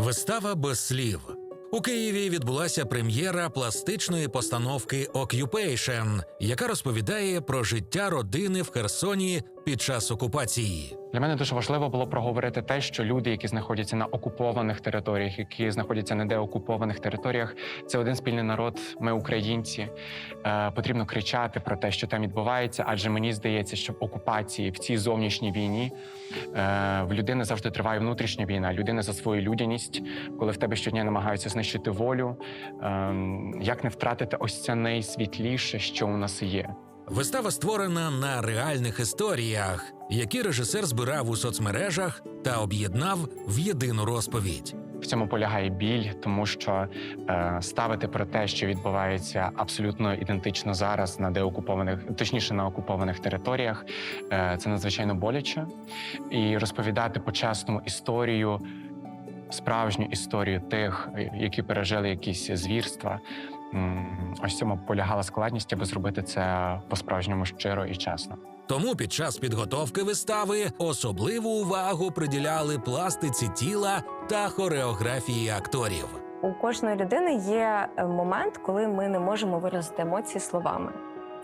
Вистава без слів. У Києві відбулася прем'єра пластичної постановки «Occupation», яка розповідає про життя родини в Херсоні під час окупації. Для мене дуже важливо було проговорити те, що люди, які знаходяться на окупованих територіях, які знаходяться на деокупованих територіях, це один спільний народ. Ми українці. Е, потрібно кричати про те, що там відбувається, адже мені здається, що в окупації в цій зовнішній війні е, в людини завжди триває внутрішня війна. Людина за свою людяність, коли в тебе щодня намагаються знищити волю. Е, як не втратити ось це найсвітліше, що у нас є. Вистава створена на реальних історіях, які режисер збирав у соцмережах та об'єднав в єдину розповідь. В цьому полягає біль, тому що е, ставити про те, що відбувається абсолютно ідентично зараз на деокупованих, точніше на окупованих територіях, е, це надзвичайно боляче. І розповідати по-чесному історію, справжню історію тих, які пережили якісь звірства. Ось цьому полягала складність, аби зробити це по-справжньому щиро і чесно. Тому під час підготовки вистави особливу увагу приділяли пластиці тіла та хореографії акторів. У кожної людини є е, момент, коли ми не можемо виразити емоції словами.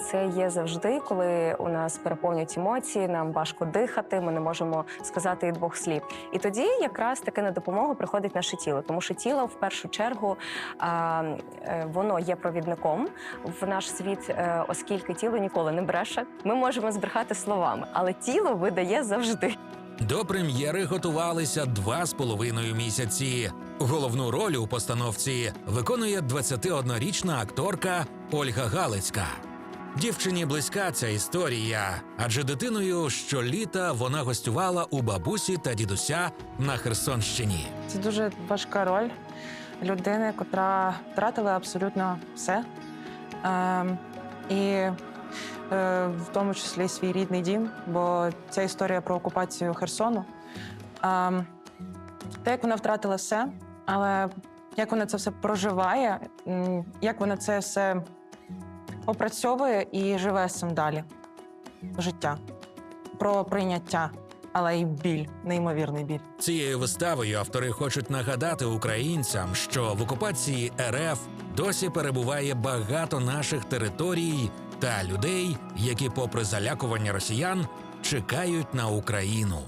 Це є завжди, коли у нас переповнюють емоції, нам важко дихати, ми не можемо сказати і двох слів. І тоді якраз таки на допомогу приходить наше тіло, тому що тіло в першу чергу е, воно є провідником в наш світ, е, оскільки тіло ніколи не бреше. Ми можемо збрехати словами, але тіло видає завжди. До прем'єри готувалися два з половиною місяці. Головну роль у постановці виконує 21-річна акторка Ольга Галицька. Дівчині близька ця історія, адже дитиною щоліта вона гостювала у бабусі та дідуся на Херсонщині. Це дуже важка роль людини, котра втратила абсолютно все. Ем, і е, в тому числі свій рідний дім, бо ця історія про окупацію Херсону. Ем, те, як вона втратила все, але як вона це все проживає, як вона це все опрацьовує і живе з далі. Життя. Про прийняття, але й біль, неймовірний біль. Цією виставою автори хочуть нагадати українцям, що в окупації РФ досі перебуває багато наших територій та людей, які, попри залякування росіян, чекають на Україну.